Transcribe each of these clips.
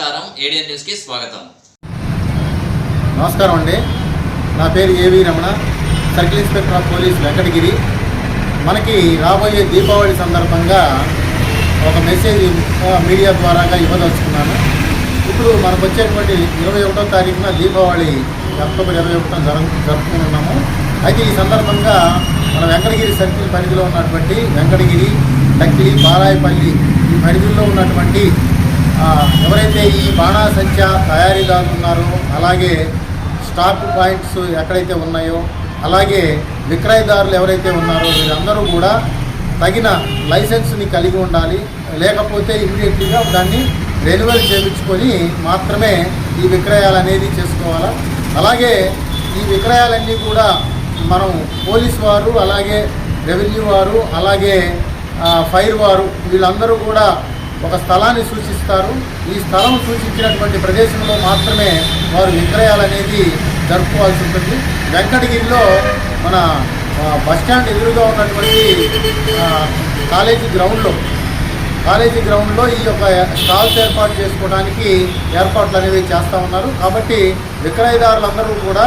ఏడియన్ న్యూస్కి స్వాగతం. నమస్కారం అండి. నా పేరు AV Ramana. Circle inspector of police Venkatagiri. మనకి రాబోయే దీపావళి సందర్భంగా ఒక మెసేజ్ మీడియా ద్వారాగా ఇవ్వదలుచుకున్నాను. ఇప్పుడు మనకు వచ్చేటువంటి ఇరవై ఒకటో తారీఖున దీపావళి అక్టోబర్ ఇరవై ఒకటో జరుగు జరుపుకుంటున్నాము అయితే ఈ సందర్భంగా మన వెంకటగిరి సర్కిల్ పరిధిలో ఉన్నటువంటి వెంకటగిరి డక్కిలి బాలాయపల్లి ఈ పరిధిలో ఉన్నటువంటి ఎవరైతే ఈ బాణాసంచ తయారీదారులు ఉన్నారో అలాగే స్టాక్ పాయింట్స్ ఎక్కడైతే ఉన్నాయో అలాగే విక్రయదారులు ఎవరైతే ఉన్నారో వీరందరూ కూడా తగిన లైసెన్స్ని కలిగి ఉండాలి. లేకపోతే ఇమీడియట్లీగా దాన్ని రెన్యువల్ చేయించుకొని మాత్రమే ఈ విక్రయాలు అనేది చేసుకోవాలా? అలాగే ఈ విక్రయాలన్నీ కూడా మనం పోలీస్ వారు అలాగే రెవెన్యూ వారు అలాగే ఫైర్ వారు వీళ్ళందరూ కూడా ఒక స్థలాన్ని సూచిస్తారు. ఈ స్థలం సూచించినటువంటి ప్రదేశంలో మాత్రమే వారు విక్రయాలు అనేది జరుపుకోవాల్సి ఉంటుంది వెంకటగిరిలో మన బస్టాండ్ ఎదురుగా ఉన్నటువంటి కాలేజీ గ్రౌండ్లో కాలేజీ గ్రౌండ్లో ఈ యొక్క స్టాల్స్ ఏర్పాటు చేసుకోవడానికి ఏర్పాట్లు అనేవి చేస్తూ ఉన్నారు. కాబట్టి విక్రయదారులందరూ కూడా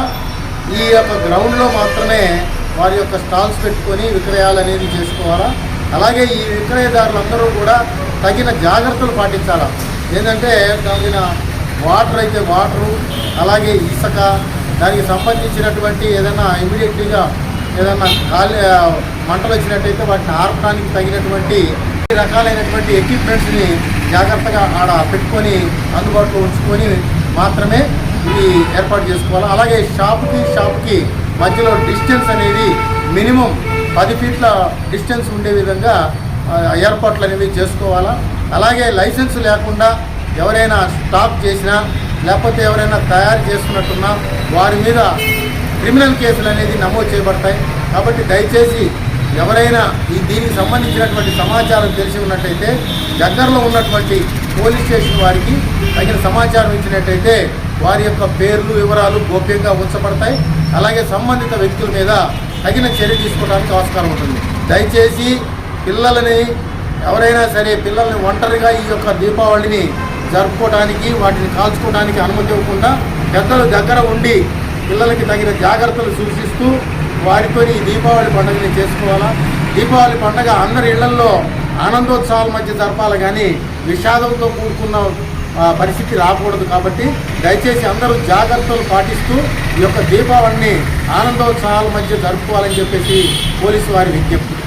ఈ యొక్క గ్రౌండ్లో మాత్రమే వారి యొక్క స్టాల్స్ పెట్టుకొని విక్రయాలు అనేది చేసుకోవాలా? అలాగే ఈ విక్రయదారులందరూ కూడా తగిన జాగ్రత్తలు పాటించాలా? ఏంటంటే తగిన వాటర్ అయితే వాటరు అలాగే ఇసుక దానికి సంబంధించినటువంటి ఏదైనా ఇమీడియట్లీగా ఏదైనా ఖాళీ మంటలు వచ్చినట్టయితే వాటిని ఆర్పడానికి తగినటువంటి అన్ని రకాలైనటువంటి ఎక్విప్మెంట్స్ని జాగ్రత్తగా ఆడ పెట్టుకొని అందుబాటులో ఉంచుకొని మాత్రమే ఇది ఏర్పాటు చేసుకోవాలి. అలాగే షాప్కి షాప్కి మధ్యలో డిస్టెన్స్ అనేది మినిమం పది ఫీట్ల డిస్టెన్స్ ఉండే విధంగా ఏర్పాట్లు అనేవి చేసుకోవాలా? అలాగే లైసెన్స్ లేకుండా ఎవరైనా స్టాప్ చేసినా లేకపోతే ఎవరైనా తయారు చేస్తున్నట్టున్నా వారి మీద క్రిమినల్ కేసులు అనేది నమోదు చేయబడతాయి. కాబట్టి దయచేసి ఎవరైనా ఈ దీనికి సంబంధించినటువంటి సమాచారం తెలిసి ఉన్నట్టయితే దగ్గరలో ఉన్నటువంటి పోలీస్ స్టేషన్ వారికి తగిన సమాచారం ఇచ్చినట్టయితే వారి యొక్క పేర్లు వివరాలు గోప్యంగా ఉంచబడతాయి. అలాగే సంబంధిత వ్యక్తుల మీద తగిన చర్య తీసుకోవడానికి ఆస్కారం ఉంటుంది. దయచేసి పిల్లలని ఎవరైనా సరే పిల్లల్ని ఒంటరిగా ఈ యొక్క దీపావళిని జరుపుకోవడానికి వాటిని కాల్చుకోవడానికి అనుమతి ఇవ్వకుండా పెద్దలు దగ్గర ఉండి పిల్లలకి తగిన జాగ్రత్తలు సూచిస్తూ వారితో ఈ దీపావళి పండుగని చేసుకోవాలా? దీపావళి పండుగ అందరి ఇళ్ళలో ఆనందోత్సవాల మధ్య జరపాలి కానీ విషాదంతో కూడుకున్న పరిస్థితి రాకూడదు కాబట్టి దయచేసి అందరూ జాగ్రత్తలు పాటిస్తూ ఈ యొక్క దీపావళిని ఆనందోత్సవాల మధ్య జరుపుకోవాలని చెప్పేసి పోలీసు వారి విజ్ఞప్తి.